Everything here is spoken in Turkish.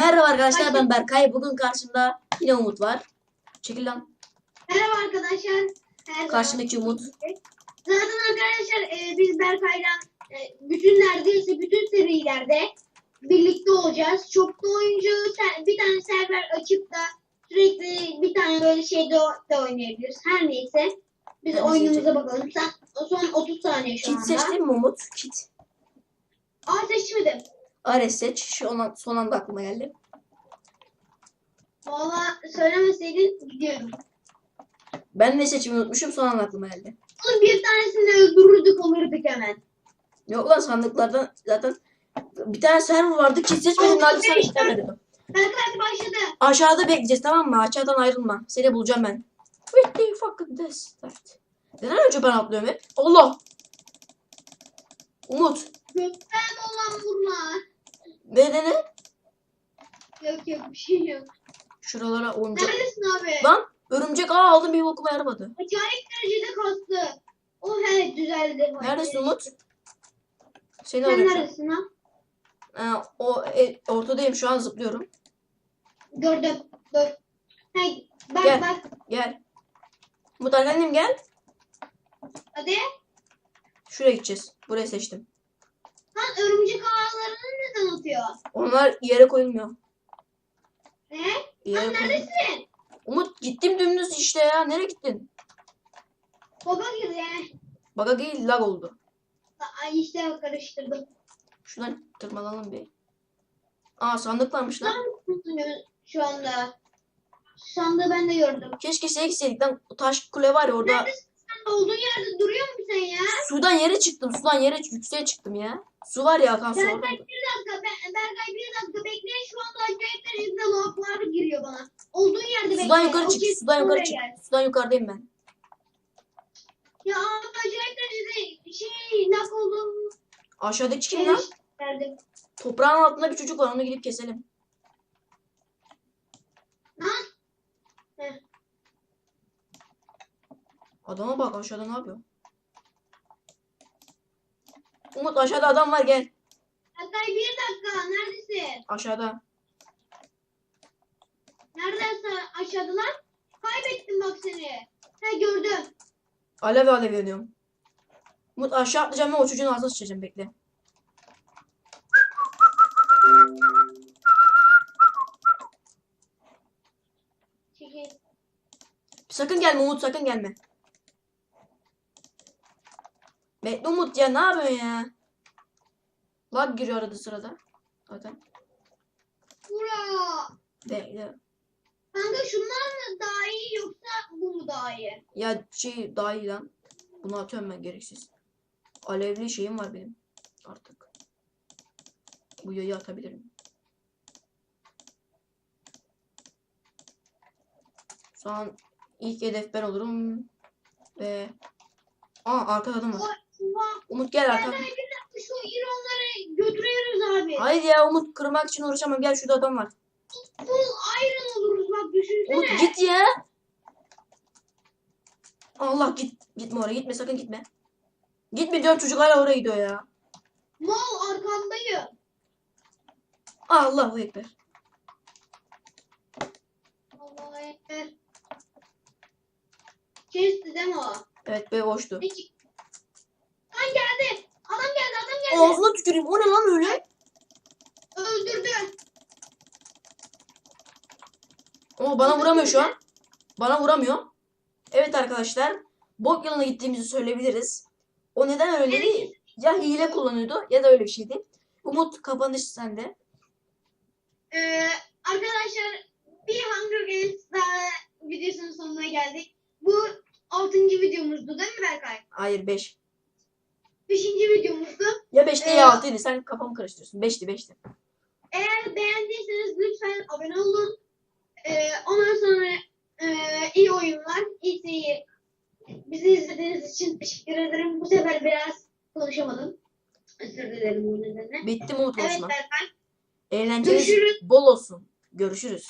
Merhaba arkadaşlar ben Berkay. Bugün karşımda yine Umut var. Çekil lan. Merhaba arkadaşlar. Her Karşımdaki Umut. Zaten arkadaşlar e, biz Berkay'la e, bütün neredeyse bütün serilerde birlikte olacağız. Çok da oyuncu bir tane server açıp da sürekli bir tane böyle şeyde da oynayabiliriz. Her neyse. Biz Ben oyunumuza seçeceğim. bakalım. Sen, son 30 saniye şu Kit anda. seçtin mi Umut? Kit. Aa seçmedim. Ares seç. Şu son anda aklıma geldi. Valla söylemeseydin gidiyorum. Ben de seçimi unutmuşum son anda aklıma geldi. Onun bir tanesini öldürürdük alırdık hemen. Yok lan sandıklardan zaten bir tane server vardı. Kit seçmedim. Hadi sen beş, istemedim. Başladı. Aşağıda bekleyeceğiz tamam mı? Aşağıdan ayrılma. Seni bulacağım ben. With the fucking desert. Neden önce ben atlıyorum hep? Allah! Umut. Gökten olan bunlar. Ve de ne? Yok yok bir şey yok. Şuralara oyuncak. Neredesin abi? Lan örümcek ağ aldım bir bokuma yaramadı. Acayip derecede kastı. O he düzeldi. Neredesin Umut? Seni Sen arıyorum. neredesin ha? Ee, o e, ortadayım şu an zıplıyorum. Gördüm. Dur. Hey, bak Gel. bak. Gel. Umut annem gel. Hadi. Şuraya gideceğiz. Burayı seçtim. Lan örümcek ağlarını neden atıyor? Onlar yere koyulmuyor. Ne? Yere Lan koyulmuyor. neredesin? Umut gittim dümdüz işte ya. Nereye gittin? Baba girdi. Baga değil lag oldu. Ay işte karıştırdım. Şuradan tırmalalım bir. Aa sandık varmış lan. Lan şu anda. Sandığı ben de gördüm. Keşke şey gitseydik lan. Taş kule var ya orada. Neredesin? Olduğun yerde duruyor musun sen ya? Sudan yere çıktım. Sudan yere yükseğe çıktım ya. Su var ya akan su. Berkay bir dakika. Ben, Berkay bir dakika bekle. Şu anda acayip derecede lavlar giriyor bana. Olduğun yerde bekle. Sudan yukarı çık. Sudan yukarı çık. Sudan yukarıdayım ben. Ya acayip derecede şey nak oldum. Aşağıdaki kim Şey lan? geldim. Toprağın altında bir çocuk var. Onu gidip keselim. Lan. Heh. Adama bak aşağıda ne yapıyor? Umut aşağıda adam var gel. Berkay bir dakika. Neredesin? Aşağıda. Neredesin aşağıda lan? Kaybettim bak seni. He gördüm. Alev alev yanıyorum. Umut aşağı atlayacağım ve o çocuğun ağzına sıçacağım bekle. Çekil. Sakın gelme Umut sakın gelme. Bekle Umut ya ne yapıyorsun ya? Lag giriyor arada sırada. Zaten. Bura. Bekle. Kanka şunlar mı daha iyi yoksa bu mu daha iyi? Ya şey daha iyi lan. Bunu atıyorum ben gereksiz. Alevli şeyim var benim. Artık. Bu yayı atabilirim. Şu an ilk hedef ben olurum. Ve... Aa arkada adam var. Umut gel bir dakika şu ironları götürüyoruz abi. Hayır ya Umut kırmak için uğraşamam. Gel şurada adam var. Full iron oluruz bak düşünsene. Umut git ya. Allah git. Gitme oraya gitme sakın gitme. Gitme diyorum çocuk hala oraya gidiyor ya. Mal arkandayım. Allahu Ekber. Allah'a ekber. Kesti değil mi o? Evet be boştu. Ne çık- Lan geldi. Adam geldi adam geldi. Ağzına tüküreyim. O ne lan öyle? Öldürdü. O bana vuramıyor şu an. Bana vuramıyor. Evet arkadaşlar. Bok yoluna gittiğimizi söyleyebiliriz. O neden öyle değil? Ya hile kullanıyordu ya da öyle bir şeydi. Umut kapanış sende. Ee, arkadaşlar bir Hunger Games daha videosunun sonuna geldik. Bu 6. videomuzdu değil mi Berkay? Hayır 5. 5. videomuzdu. Ya 5'ti Ee, ya 6'ydı. Sen kafamı karıştırıyorsun. 5'ti 5'ti. Eğer beğendiyseniz lütfen abone olun. Ee, ondan sonra e, iyi oyunlar, iyi seyir. Bizi izlediğiniz için teşekkür ederim. Bu sefer biraz konuşamadım. Özür dilerim bu nedenle. Bitti mi Evet? Berkay. Eğlenceniz Görüşürüz. bol olsun. Görüşürüz.